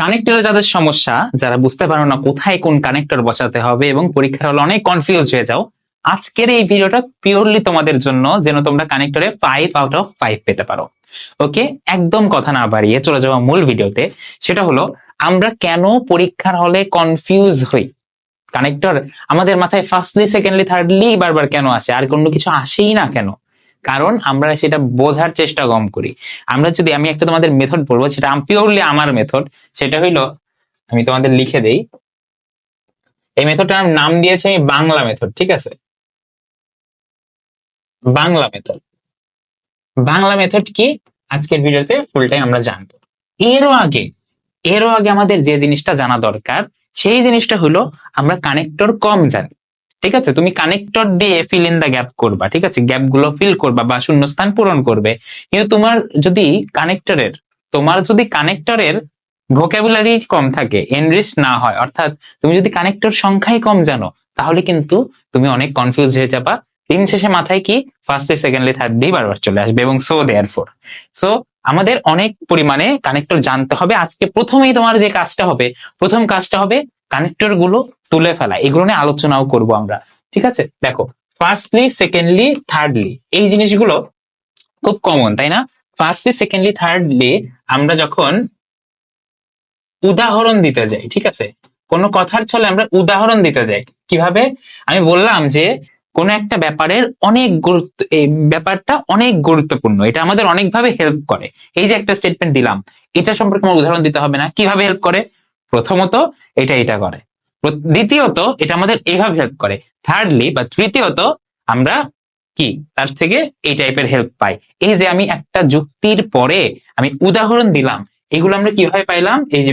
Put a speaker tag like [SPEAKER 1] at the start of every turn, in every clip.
[SPEAKER 1] কানেক্টরে যাদের সমস্যা, যারা বুঝতে পারো না কোথায় কোন কানেক্টর বসাতে হবে এবং পরীক্ষার হলে অনেক কনফিউজ হয়ে যাও, আজকের এই ভিডিওটা পিওরলি তোমাদের জন্য যেন তোমরা কানেক্টরে ফাইভ আউট অফ ফাইভ পেতে পারো। ওকে একদম কথা না বাড়িয়ে চলে যাওয়া মূল ভিডিওতে, সেটা হলো আমরা কেন পরীক্ষার হলে কনফিউজ হই? কানেক্টর আমাদের মাথায় ফার্স্টলি সেকেন্ডলি থার্ডলি বারবার কেন আসে? আর কোনো কিছু আসেই না কেন? কারণ আমরা সেটা বোঝার চেষ্টা কম করি। আমরা যদি, আমি একটা তোমাদের মেথড বলব, সেটা পিওরলি আমার মেথড সেটা হইল, আমি তোমাদের লিখে দেই। এই মেথডটার নাম দিয়েছি আমি বাংলা মেথড ঠিক আছে? বাংলা মেথড বাংলা মেথড কি? আজকের ভিডিওতে ফুল টাইম আমরা জানব। এরও আগে এরও আগে আমাদের যে জিনিসটা জানা দরকার, সেই জিনিসটা হলো আমরা কানেক্টর কম জানি। ঠিক আছে? তুমি কানেক্টর দিয়ে ফিল ইন দা গ্যাপ করবা, ঠিক আছে? গ্যাপগুলো ফিল করবা বা শূন্যস্থান পূরণ করবে। কিন্তু তোমার যদি কানেক্টরের তোমার যদি কানেক্টরের ভোকাবুলারি কম থাকে এনরিচ না হয়, অর্থাৎ তুমি যদি কানেক্টর সংখ্যাই কম জানো, তাহলে কিন্তু তুমি অনেক কনফিউজ হয়ে যাবা। দিন শেষে মাথায় কি? ফার্স্টে সেকেন্ডলি থার্ডলি বারবার চলে আসবে এবং সো দেয়ার ফোর সো আমাদের অনেক পরিমাণে কানেক্টর জানতে হবে। আজকে প্রথমেই তোমার যে কাজটা হবে, প্রথম কাজটা হবে কানেক্টরগুলো তুলে ফেলা, এগুলো নিয়ে আলোচনাও করব আমরা, ঠিক আছে? দেখো ফার্স্টলি সেকেন্ডলি থার্ডলি এই জিনিসগুলো খুব কমন তাই না? ফার্স্টলি সেকেন্ডলি থার্ডলি আমরা যখন উদাহরণ দিতে যাই, ঠিক আছে? কোনো কথার ছলে আমরা উদাহরণ দিতে যাই, কীভাবে? আমি বললাম যে, কোন একটা ব্যাপারের অনেক গুরুত্ব, এই ব্যাপারটা অনেক গুরুত্বপূর্ণ, এটা আমাদের অনেকভাবে হেল্প করে। এই যে একটা স্টেটমেন্ট দিলাম, এটা সম্পর্কে আমার উদাহরণ দিতে হবে না, কীভাবে হেল্প করে? প্রথমত এটা এটা করে। দ্বিতীয়ত এটা আমাদের এভাবে হেল্প করে। থার্ডলি বা তৃতীয়ত আমরা কি? তার থেকে এই টাইপের হেল্প পাই। এই যে আমি একটা যুক্তির পরে আমি উদাহরণ দিলাম, এগুলো আমরা কীভাবে পাইলাম? এই যে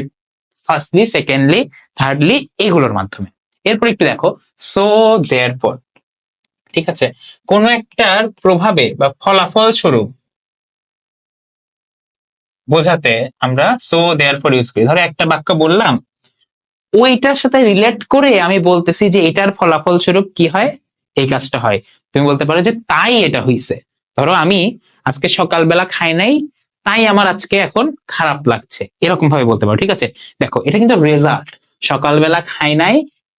[SPEAKER 1] ফার্স্টলি সেকেন্ডলি থার্ডলি এগুলোর মাধ্যমে। এরপর একটু দেখো। সো দেয়ার ঠিক আছে? কোন একটার প্রভাবে বা ফলাফল স্বরূপ বোঝাতে আমরা সো দেয়ার পর ইউজ করি। ধরো একটা বাক্য বললাম, ওইটার সাথে রিলেট করে আমি বলতেছি যে এটার ফলাফল স্বরূপ কি হয়? এই কাজটা হয়। তুমি বলতে পারো যে তাই এটা হইছে। ধরো আমি আজকে সকালবেলা খাই নাই, তাই আমার আজকে এখন খারাপ লাগছে। এরকম ভাবে বলতে পারো, ঠিক আছে? দেখো, এটা কিন্তু রেজাল্ট সকালবেলা খাই নাই,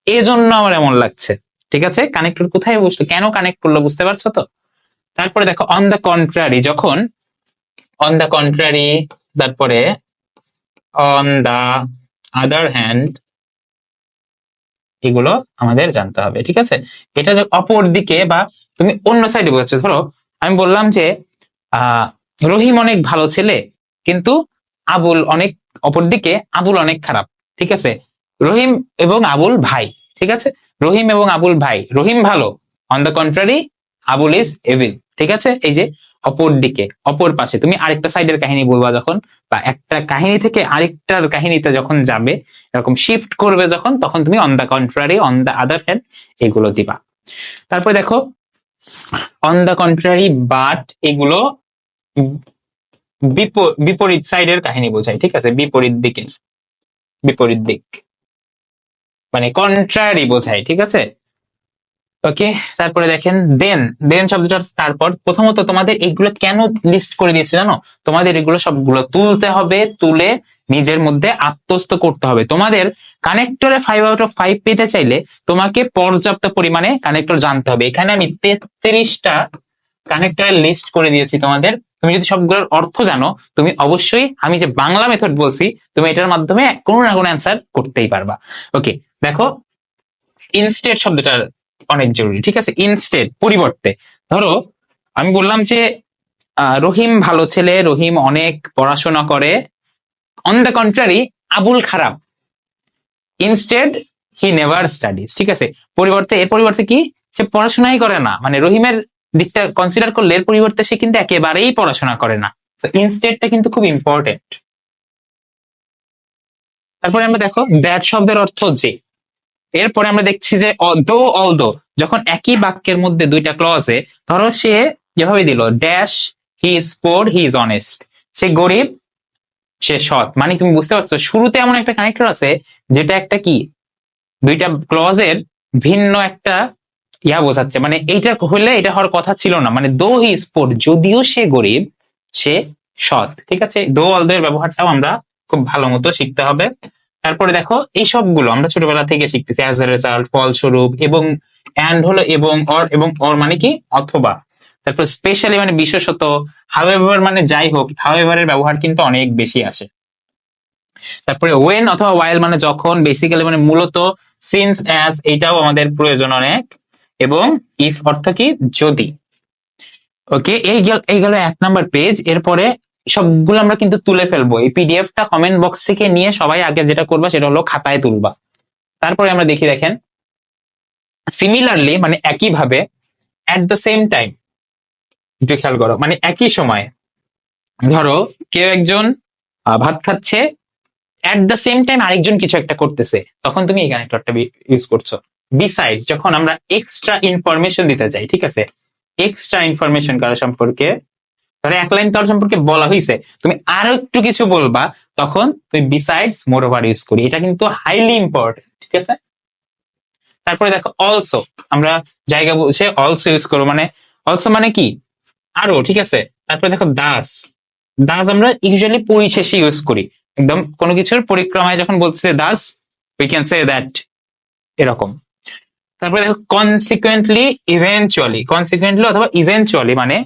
[SPEAKER 1] এজন্য আমার এমন লাগছে। ঠিক আছে? কানেক্টর কোথায় বসল? কেন কানেক্ট করল বুঝতে পারছ তো? তারপরে দেখো অন দ্য কন্ট্রারি যখন অন দ্য কন্ট্রারি তারপরে অন দ্য আদার হ্যান্ড এগুলো আমাদের জানতে হবে, ঠিক আছে? এটা যে অপর দিকে বা তুমি অন্য সাইডে বোঝাচ্ছ ধরো, আমি বললাম যে রহিম অনেক ভালো ছেলে, কিন্তু আবুল অনেক, অপর দিকে আবুল অনেক খারাপ, ঠিক আছে? রহিম এবং আবুল ভাই, ঠিক আছে? রহিম এবং আবুল ভাই, রহিম ভালো on the contrary Abul is evil ঠিক আছে? এই যে অপর দিকে, অপর পাশে। তুমি আরেকটা সাইডের কাহিনী বলবা যখন, বা একটা কাহিনী থেকে আরেকটার কাহিনীতে যখন যাবে, এরকম শিফট করবে যখন, তখন তুমি on the contrary on the other hand এগুলো দিবা। তারপর দেখো অন দ্য কন্ট্রারি বাট এগুলো বিপ- বিপরীত সাইডের কাহিনী বোঝায়, ঠিক আছে? বিপরীত দিকের বিপরীত দিক। মানে কন্ট্রারি বোঝায়, ঠিক আছে? ওকে তারপরে দেখেন দেন দেন শব্দটা তারপর প্রথমত তোমাদের এইগুলো কেন লিস্ট করে দিয়েছে জানো? তোমাদের এগুলো সবগুলো তুলতে হবে, তুলে নিজের মধ্যে আত্মস্থ করতে হবে। তোমাদের কানেক্টরে ফাইভ আউট অফ ফাইভ পেতে চাইলে তোমাকে পর্যাপ্ত পরিমাণে কানেক্টর জানতে হবে। এখানে আমি তেত্রিশটা কানেক্টরের লিস্ট করে দিয়েছি তোমাদের। তুমি যদি সবগুলোর অর্থ জানো, তুমি অবশ্যই আমি যে বাংলা মেথড বলছি, তুমি এটার মাধ্যমে কোনো না কোনো অ্যান্সার করতেই পারবা। ওকে দেখো ইনস্টেট শব্দটার অনেক জরুরি, ঠিক আছে? ইনস্টেড পরিবর্তে। ধরো, আমি বললাম যে রহিম ভালো ছেলে, রহিম অনেক পড়াশোনা করে। অন দ্য কন্ট্রারি আবুল খারাপ। ইনস্টেড হি নেভার স্টাডিজ ঠিক আছে? পরিবর্তে, এর পরিবর্তে কি? সে পড়াশোনাই করে না। মানে রহিমের দিকটা কনসিডার করলে, এর পরিবর্তে সে কিন্তু একেবারেই পড়াশোনা করে না। ইনস্টেডটা কিন্তু খুব ইম্পর্টেন্ট তারপরে আমরা দেখো দ্যাট শব্দের অর্থ যে। এরপরে আমরা দেখছি যে দো অল দো যখন একই বাক্যের মধ্যে দুইটা ক্লজে ধরো সে যেভাবে দিল dash he is poor he is honest সে গরিব, সে সৎ। মানে তুমি বুঝতে পারছ? শুরুতে এমন একটা কানেক্টর আছে, যেটা একটা কি? দুইটা ক্লজের ভিন্ন একটা ইয়া বোঝাচ্ছে। মানে এইটা হলে এটা হওয়ার কথা ছিল না। মানে দো হি স্পোর্ট যদিও সে গরিব, সে সৎ। ঠিক আছে? দো অল দো এর ব্যবহারটাও আমরা খুব ভালো মতো শিখতে হবে। তারপরে দেখো, এই সবগুলো আমরা ছোটবেলা থেকে শিখতেছি অ্যাজ এ রেজাল্ট ফলস্বরূপ এবং অ্যান্ড হলো এবং অর এবং অর মানে কি? অথবা। তারপর স্পেশালি মানে বিশেষত হাউএভার মানে যাই হোক হাউএভার এর ব্যবহার কিন্তু অনেক বেশি আসে। তারপরে ওয়েন অথবা ওয়াইল মানে যখন বেসিক্যালি মানে মূলত সিন্স অ্যাজ এটাও আমাদের প্রয়োজন অনেক। এবং ইফ অর্থ কি? যদি। ওকে এই গেল এই গেল এক নাম্বার পেজ এরপরে সবগুলো আমরা কিন্তু তুলে ফেলব। এই পিডিএফটা কমেন্ট বক্স থেকে নিয়ে সবাই আগে যেটা করবা সেটা হলো খাতায় তুলবা। তারপরে আমরা দেখি, দেখেন। সিমিলারলি মানে একইভাবে অ্যাট দ্য সেম টাইম একটু খেয়াল করো মানে একই সময়, ধরো, কেউ একজন ভাত খাচ্ছে অ্যাট দ্য সেম টাইম আরেকজন কিছু একটা করতেছে, তখন তুমি এই কানেক্টরটা ইউজ করছ। বিসাইড যখন আমরা এক্সট্রা ইনফরমেশন দিতে চাই, ঠিক আছে? এক্সট্রা ইনফরমেশন কারও সম্পর্কে ধরো এক লাইন কারও সম্পর্কে বলা হয়েছে তুমি আরও একটু কিছু বলবা, তখন তুমি বিসাইডস মোর ওভার ইউজ করি। এটা কিন্তু হাইলি ইম্পর্টেন্ট ঠিক আছে? তারপরে দেখো অলসো আমরা জায়গা বলছে অলসো ইউজ করব। মানে অলসো মানে কি? আরও, ঠিক আছে? তারপরে দেখো দাস দাস আমরা ইউজুয়ালি পরিশেষে ইউজ করি। একদম কোনো কিছুর পরিক্রমায় যখন বলছে thus we can say that এরকম। তারপরে দেখো কনসিকুয়েন্টলি ইভেনচুয়ালি কনসিকুয়েন্টলি অথবা ইভেনচুয়ালি মানে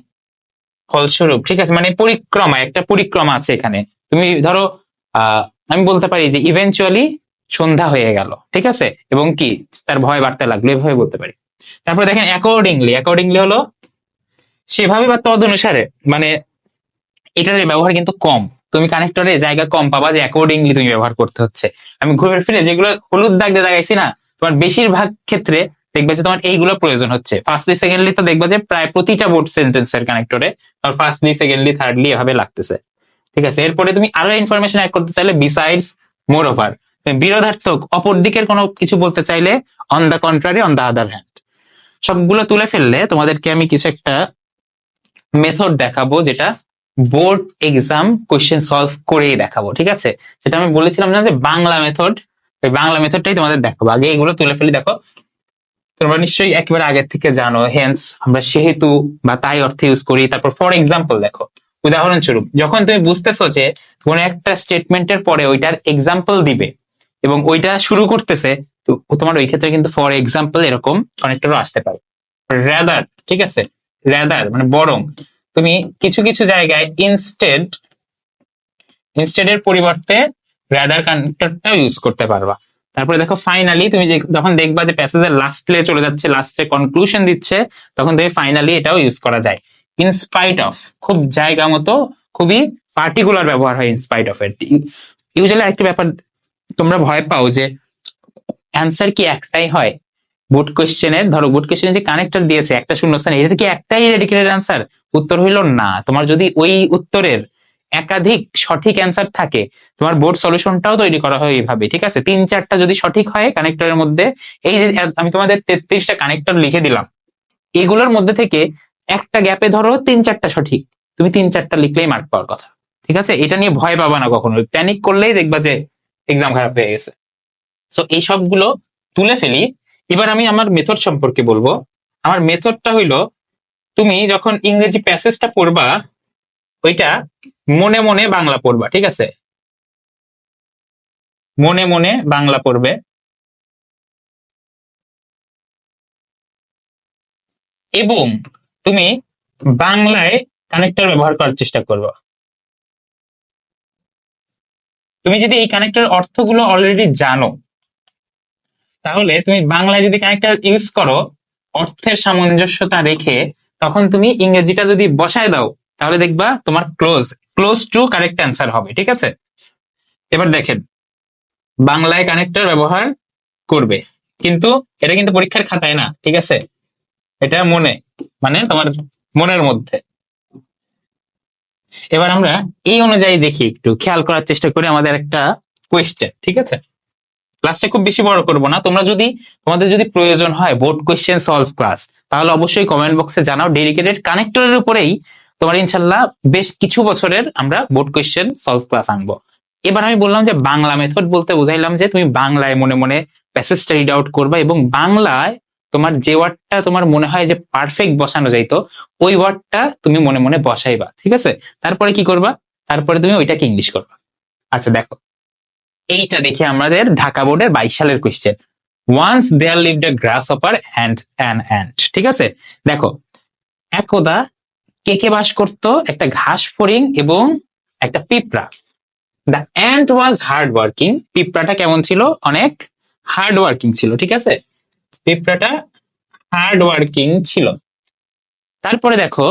[SPEAKER 1] ফলস্বরূপ, ঠিক আছে? মানে পরিক্রমা একটা পরিক্রমা আছে এখানে। তুমি ধরো আমি বলতে পারি যে ইভেনচুয়ালি সন্ধ্যা হয়ে গেল, ঠিক আছে? এবং কি? তার ভয় বাড়তে লাগল, এভাবে বলতে পারি। তারপরে দেখেন অ্যাকর্ডিংলি অ্যাকর্ডিংলি হলো, সেভাবে বা তদনুসারে মানে এটার ব্যবহার কিন্তু কম। তুমি কানেক্টরে জায়গা কম পাবা যে অ্যাকর্ডিংলি তুমি ব্যবহার করতে হচ্ছে। আমি ঘুরে ফিরে যেগুলো হলুদ দাগ দিয়ে দেখাইছি না, তোমার বেশিরভাগ ক্ষেত্রে দেখবে যে তোমার এইগুলো প্রয়োজন হচ্ছে। ফার্স্টলি সেকেন্ডলি তো দেখবে যে প্রায় প্রতিটা বোর্ড সেন্টেন্সের কানেক্টরে তোমার ফার্স্টলি সেকেন্ডলি থার্ডলি এভাবে লাগতেছে। ঠিক আছে? এরপরে তুমি আরও ইনফরমেশন অ্যাড করতে চাইলে বিসাইডস মোর ওভার বিরোধার্থক অপর দিকের কোনো কিছু বলতে চাইলে on the contrary on the other hand সবগুলো তুলে ফেললে তোমাদেরকে আমি কিছু একটা মেথড দেখাবো যেটা বোর্ড এক্সাম কোয়েশ্চেন সলভ করেই দেখাবো, ঠিক আছে? সেটা আমি বলেছিলাম না যে বাংলা মেথড বাংলা মেথডটাই তোমাদের দেখাবো। আগে এগুলো তুলে ফেলি, দেখো তোমরা নিশ্চয়ই একেবারে আগের থেকে জানো হেন্স আমরা সেহেতু বা তাই অর্থে ইউজ করি। তারপর ফর এক্সাম্পল দেখো, উদাহরণস্বরূপ, যখন তুমি বুঝতেছো যে কোনো একটা স্টেটমেন্টের পরে ওইটার এক্সাম্পল দিবে এবং ওইটা শুরু করতেছে, তো তোমার ওই ক্ষেত্রে কিন্তু ফর এক্সাম্পল এরকম কানেক্টরও আসতে পারে। রেদার ঠিক আছে? রেদার মানে বরং, তুমি কিছু কিছু জায়গায় ইনস্টেড ইনস্টেড এর পরিবর্তে রেদার কানেক্টরটাও ইউজ করতে পারবা। তারপরে দেখো ফাইনালি তুমি যে যখন দেখবা যে প্যাসেজের লাস্টে চলে যাচ্ছে লাস্টে কনক্লুশন দিচ্ছে, তখন তুমি ফাইনালি এটাও ইউজ করা যায়। ইনস্পাইট অফ খুব জায়গা মতো, খুবই পার্টিকুলার ব্যবহার হয় ইনস্পাইট অফ এর। ইউজুয়ালি একটা ব্যাপার তোমরা ভয় পাও যে অ্যান্সার কি একটাই হয়? বোর্ড কোয়েশ্চেনের ধরো বোর্ড কোয়েশ্চেনে যে কানেক্টর দিয়েছে, একটা শূন্যস্থান, এটা কি একটাই ডেডিকেটেড অ্যান্সার উত্তর হইল না। তোমার যদি ওই উত্তরের একাধিক সঠিক অ্যান্সার থাকে, তোমার বোর্ড সলিউশনটাও তৈরি করা হয় এইভাবে, ঠিক আছে? তিন চারটা যদি সঠিক হয় কানেক্টরের মধ্যে, এই যে আমি তোমাদের তেত্রিশটা কানেক্টর লিখে দিলাম। এগুলোর মধ্যে থেকে একটা গ্যাপে ধরো তিন চারটা সঠিক, তুমি তিন চারটা লিখলেই মার্ক পাওয়ার কথা, ঠিক আছে? এটা নিয়ে ভয় পাবা না কখনো প্যানিক করলেই দেখবা যে এক্সাম খারাপ হয়ে গেছে। সো এই সবগুলো তুলে ফেলি। এবার আমি আমার মেথড সম্পর্কে বলব। আমার মেথডটা হইল, তুমি যখন ইংরেজি প্যাসেজটা পড়বা ওইটা মনে মনে বাংলা পড়বা, ঠিক আছে? মনে মনে বাংলা পড়বে। এবং তুমি বাংলায় কানেক্টর ব্যবহার করার চেষ্টা করবে। তুমি যদি এই কানেক্টর অর্থগুলো অলরেডি জানো, তাহলে তুমি বাংলায় যদি কানেক্টর ইউজ করো, অর্থের সামঞ্জস্যতা রেখে তখন তুমি ইংরেজিটা যদি বসায় দাও তাহলে দেখবা তোমার close close to correct answer হবে, ঠিক আছে? এবার দেখেন, বাংলায় কানেক্টর ব্যবহার করবে, কিন্তু এটা কিন্তু পরীক্ষার খাতায় না, ঠিক আছে? এটা মনে মানে তোমার মনের মধ্যে। এবার আমরা এই অনুযায়ী দেখি, একটু খেয়াল করার চেষ্টা করি আমাদের একটা কোয়েশ্চেন ঠিক আছে? ক্লাসটা খুব বেশি বড় করব না, তোমরা যদি, তোমাদের যদি প্রয়োজন হয় বোর্ড কোয়েশ্চেন সলভ ক্লাস তাহলে অবশ্যই কমেন্ট বক্সে জানাও ডেডিকেটেড কানেক্টরের উপরেই তোমার ইনশাল্লাহ বেশ কিছু বছরের আমরা বোর্ড কোয়েশ্চেন সলভ ক্লাস আনব। এবার আমি বললাম যে বাংলা মেথড বলতে বুঝাইলাম যে তুমি বাংলায় মনে মনে প্যাসেজটা রিড আউট করবা এবং বাংলায় তোমার যে ওয়ার্ডটা তোমার মনে হয় যে পারফেক্ট বসানো যাইতো, ওই ওয়ার্ডটা তুমি মনে মনে বসাইবা, ঠিক আছে? তারপরে কি করবা? তারপরে তুমি ওইটাকে ইংলিশ করবা। আচ্ছা দেখো। এইটা দেখি আমাদের ঢাকা বোর্ডের বাইশ সালের question once there lived a grasshopper and an ant ঠিক আছে? দেখো, একদা কে কে বাস করতো? একটা ঘাস ফড়িং এবং একটা পিঁপড়া। The ant was hard working পিঁপড়াটা কেমন ছিল? অনেক হার্ড ওয়ার্কিং ছিল, ঠিক আছে? পিঁপড়াটা হার্ড ওয়ার্কিং ছিল। তারপরে দেখো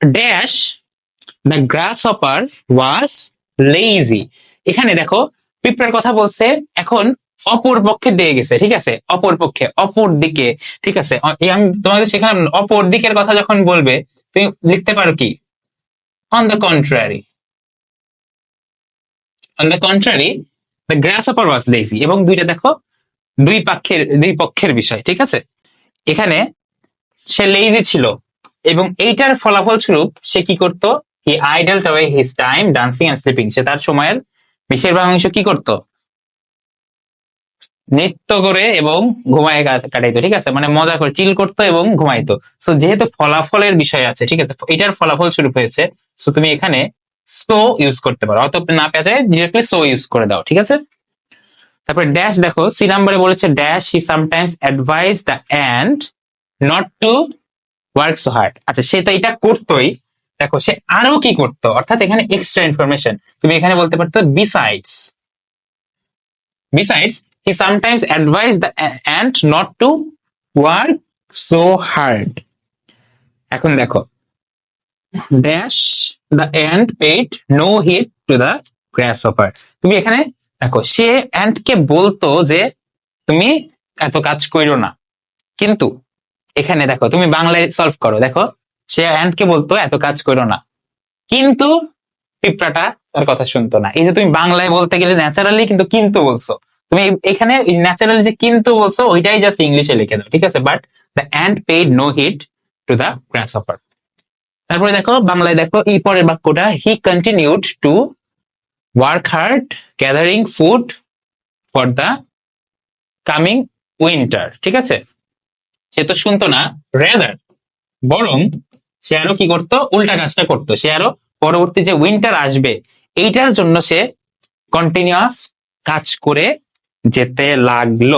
[SPEAKER 1] dash the grasshopper was lazy এখানে দেখো, পিঁপড়ার কথা বলছে, এখন অপর পক্ষে দিয়ে গেছে, ঠিক আছে? অপর পক্ষে, অপর দিকে, ঠিক আছে? তোমাদের সেখানে অপর দিকের কথা যখন বলবে তুমি লিখতে পারো কি? On the contrary on the contrary the grasshopper was lazy এবং দুইটা দেখো, দুই পক্ষের দুই পক্ষের বিষয়, ঠিক আছে? এখানে সে লেজি ছিল এবং এইটার ফলাফল স্বরূপ সে কি করতো? He idle away his time dancing and sleeping সে তার সময়ের বেশিরভাগ অংশ কি করত? নৃত্য করে এবং ঘুমায় কাটাইতো, ঠিক আছে? মানে মজা করে চিল করতো এবং ঘুমাইতো। সো যেহেতু ফলাফলের বিষয় আছে, ঠিক আছে? এটার ফলাফল শুরু হয়েছে। সো তুমি এখানে সো ইউজ করতে পারো। অত না যায় ডিরেক্টলি সো ইউজ করে দাও, ঠিক আছে? তারপরে ড্যাশ দেখো সি নাম্বারে বলেছে dash he sometimes advise the ant not to work so hard আচ্ছা সে তো এটা করতোই। দেখো, সে আরও কি করতো? অর্থাৎ এখানে এক্সট্রা ইনফরমেশন তুমি এখানে বলতে পারতো besides besides he sometimes advise the ant not to work so hard এখন দেখো। Dash the ant paid no heed to the grasshopper তুমি এখানে দেখো, সে অ্যান্ড বলতো যে তুমি এত কাজ করো না। কিন্তু এখানে দেখো, তুমি বাংলায় সলভ করো। দেখো, সে অ্যান্ড কে বলতো এত কাজ করো না। কিন্তু পিঁপড়াটা তার কথা শুনতো না। এই যে তুমি বাংলায় বলতে গেলে ন্যাচারালি কিন্তু কিন্তু বলছো। তুমি এখানে ন্যাচারালি যে কিন্তু বলছো, ওইটাই জাস্ট ইংলিশে লিখে দাও, ঠিক আছে? But the ant paid no heed to the grasshopper তারপরে দেখো, বাংলায় দেখো, এই পরের বাক্যটা he continued to work hard gathering food for the coming winter ঠিক আছে? সে তো শুনতো না রেদার বরং সে আরও কি করতো, উল্টা কাজটা করতো। সে আরও পরবর্তী যে উইন্টার আসবে, এইটার জন্য সে কন্টিনিউয়াস কাজ করে যেতে লাগল।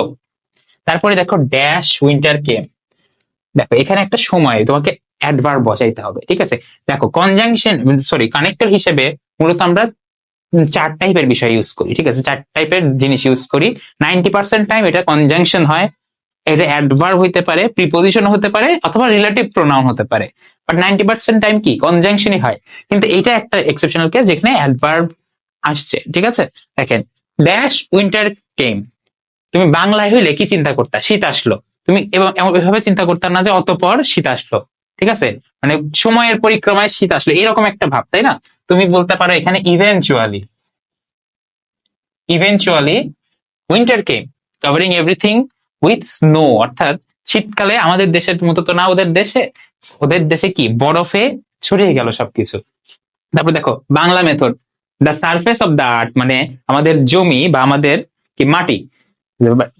[SPEAKER 1] তারপরে দেখো ড্যাশ উইন্টার কেম দেখো, এখানে একটা সময়, তোমাকে অ্যাডভার বসাইতে হবে, ঠিক আছে? দেখো কনজাংশন সরি কানেক্টর হিসেবে মূলত আমরা চার টাইপের বিষয় ইউজ করি, ঠিক আছে? চার টাইপের জিনিস ইউজ করি। নাইনটি পার্সেন্ট টাইম এটা কনজাংশন হয় এটা অ্যাডভার্ব হতে পারে প্রিপোজিশন হতে পারে, অথবা রিলেটিভ প্রোনাউন হতে পারে। বাট নাইনটি পার্সেন্ট টাইম কি? কনজাংশনই হয়। কিন্তু এটা একটা এক্সেপশনাল কেস যেখানে অ্যাডভার্ব আসছে, ঠিক আছে? দেখেন ড্যাশ উইন্টার কেম তুমি বাংলায় হইলে কি চিন্তা করতা? শীত আসলো। তুমি এবং এভাবে চিন্তা করতাম না যে অতপর শীত আসলো। ঠিক আছে? মানে সময়ের পরিক্রমায় শীত আসলো। এরকম একটা ভাব, তাই না? তুমি বলতে পারো এখানে eventually eventually winter came covering everything with snow অর্থাৎ শীতকালে আমাদের দেশের মতো তো না ওদের দেশে ওদের দেশে কি? বরফে ছড়িয়ে গেল সবকিছু। তারপর দেখো, Bangla method the surface of the earth মানে আমাদের জমি বা আমাদের কি মাটি?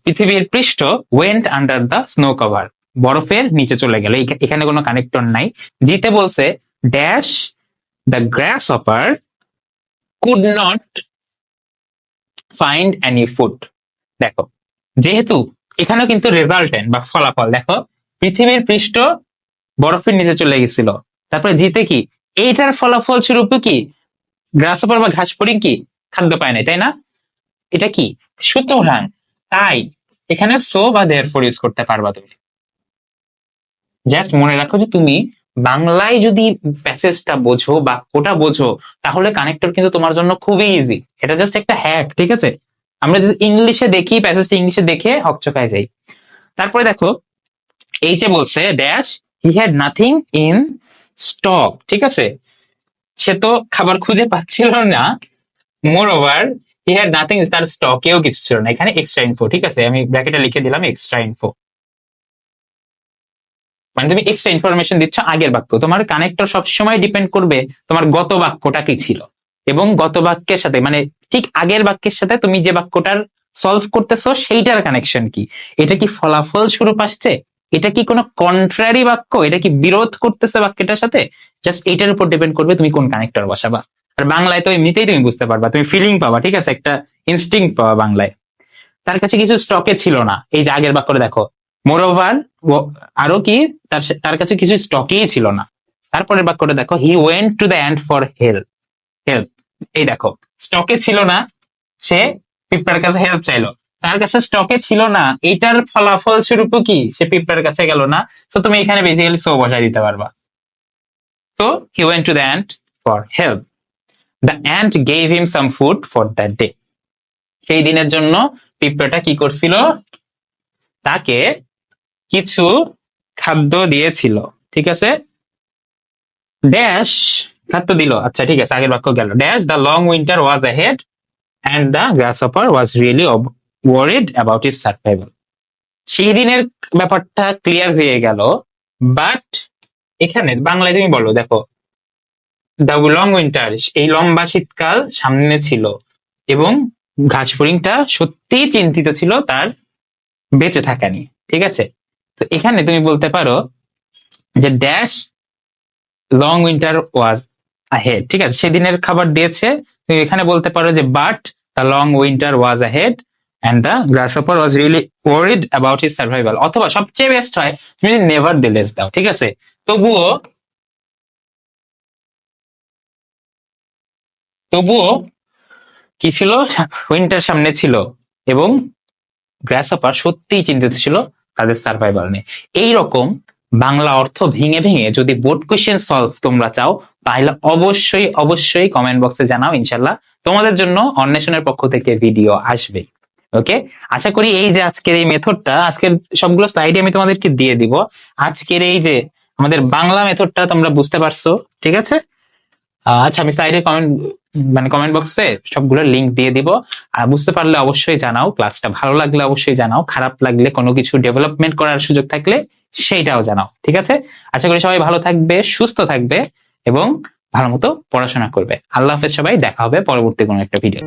[SPEAKER 1] পৃথিবীর পৃষ্ঠ went under the snow cover বরফের নিচে চলে গেল। এখানে কোনো কানেক্টর নাই। জিতে বলছে dash the grasshopper could not find any food দেখো, যেহেতু এখানেও কিন্তু রেজাল্টেন্ট বা ফলাফল, দেখো, পৃথিবীর পৃষ্ঠ বরফের নিচে চলে গেছিল। তারপরে জিতে কি? এইটার ফলাফল স্বরূপ কি? গ্রাসহপার বা ঘাস ফড়িং কি? খাদ্য পায় নাই, তাই না? এটা কি? সুতরাং তাই এখানে সো বা দেয়ার ফর ইউজ করতে পারবা তুমি। জাস্ট মনে রাখো যে তুমি বাংলায় যদি প্যাসেজটা বোঝো বা ওটা বোঝো, তাহলে কানেক্টর কিন্তু তোমার জন্য খুবই ইজি এটা জাস্ট একটা হ্যাক ঠিক আছে? আমরা যদি ইংলিশে দেখি প্যাসেজটা ইংলিশে দেখে হকচকায় যাই। তারপরে দেখো, এই যে বলছে dash he had nothing in stock ঠিক আছে? সে তো খাবার খুঁজে পাচ্ছিল না। Moreover he had nothing তার স্টকেও কিছু ছিল না। এখানে এক্সট্রা ইনফো ঠিক আছে? আমি ব্র্যাকেটে লিখে দিলাম এক্সট্রা ইনফো মানে তুমি এক্সট্রা ইনফরমেশন দিচ্ছ আগের বাক্য। তোমার কানেক্টর সবসময় ডিপেন্ড করবে তোমার গত বাক্যটা কি ছিল। এবং গত বাক্যের সাথে মানে ঠিক আগের বাক্যের সাথে তুমি যে বাক্যটার সলভ করতেছো, সেইটার কানেকশন কি? এটা কি ফলাফল স্বরূপ আসছে? এটা কি কোনো কন্ট্রারি বাক্য? এটা কি বিরোধ করতেছে বাক্যটার সাথে? জাস্ট এটার উপর ডিপেন্ড করবে তুমি কোন কানেক্টর বসাবা। আর বাংলায় তো এমনিতেই তুমি বুঝতে পারবা, তুমি ফিলিং পাবা, ঠিক আছে? একটা ইনস্টিং পাবা বাংলায়। তার কাছে কিছু স্টকে ছিল না। এই যে আগের বাক্যটা দেখো। মোরওভার আরও কি? তার তার কাছে কিছু স্টকেই ছিল না। তারপরের বাক্যটা দেখো he went to the ant for help help এই দেখো স্টকে ছিল না, সে পিঁপড়ার কাছে হেল্প চাইলো। তার কাছে স্টকে ছিল না এইটার ফলাফল স্বরূপ কি? সে পিঁপড়ার কাছে গেল না। তো তুমি এখানে বেসিক্যালি সো বসাই দিতে পারবা। তো he went to the ant for help the ant gave him some food for that day সেই দিনের জন্য পিঁপড়াটা কি করছিল? তাকে কিছু খাদ্য দিয়েছিল, ঠিক আছে? ড্যাশ খাদ্য দিল। আচ্ছা ঠিক আছে, আগের বাক্য গেল। Dash the long winter was ahead and the grasshopper was really worried about his survival সেই দিনের ব্যাপারটা ক্লিয়ার হয়ে গেল বাট এখানে, বাংলায় তুমি বলো, দেখো দ্য লং উইন্টার এই লম্বা শীতকাল সামনে ছিল এবং ঘাস ফড়িংটা সত্যিই চিন্তিত ছিল তার বেঁচে থাকা নিয়ে ঠিক আছে? তো এখানে তুমি বলতে পারো যে dash long winter was ahead ঠিক আছে? সেদিনের খাবার দিয়েছে, তুমি এখানে বলতে পারো যে but the long winter was ahead and the grass grasshopper was really worried about his survival অথবা সবচেয়ে বেস্ট হয়, তুমি নেভার দিলেস দাও, ঠিক আছে? তবুও তবুও কি ছিল? উইন্টার সামনে ছিল এবং গ্রাসহপার সত্যিই চিন্তিত ছিল তাদের সার্ভাইভাল নিয়ে। এইরকম বাংলা অর্থ ভেঙে ভেঙে যদি বোর্ড কোয়েশ্চেন সলভ তোমরা চাও, তাহলে অবশ্যই অবশ্যই কমেন্ট বক্সে জানাও, ইনশাল্লাহ। তোমাদের জন্য অন্বেষণের পক্ষ থেকে ভিডিও আসবে। ওকে আশা করি এই যে আজকের এই মেথডটা, আজকের সবগুলো স্লাইডে আমি তোমাদেরকে দিয়ে দিব। আজকের এই যে আমাদের বাংলা মেথডটা তোমরা বুঝতে পারছ, ঠিক আছে? আচ্ছা আমি সাইডে কমেন্ট মানে কমেন্ট বক্সে সবগুলো লিংক দিয়ে দিব। আর বুঝতে পারলে অবশ্যই জানাও ক্লাসটা ভালো লাগলে অবশ্যই জানাও, খারাপ লাগলে কোনো কিছু ডেভেলপমেন্ট করার সুযোগ থাকলে সেইটাও জানাও, ঠিক আছে? আশা করি সবাই ভালো থাকবে, সুস্থ থাকবে এবং ভালো মতো পড়াশোনা করবে। আল্লাহ হাফেজ সবাই, দেখা হবে পরবর্তী কোনো একটা ভিডিও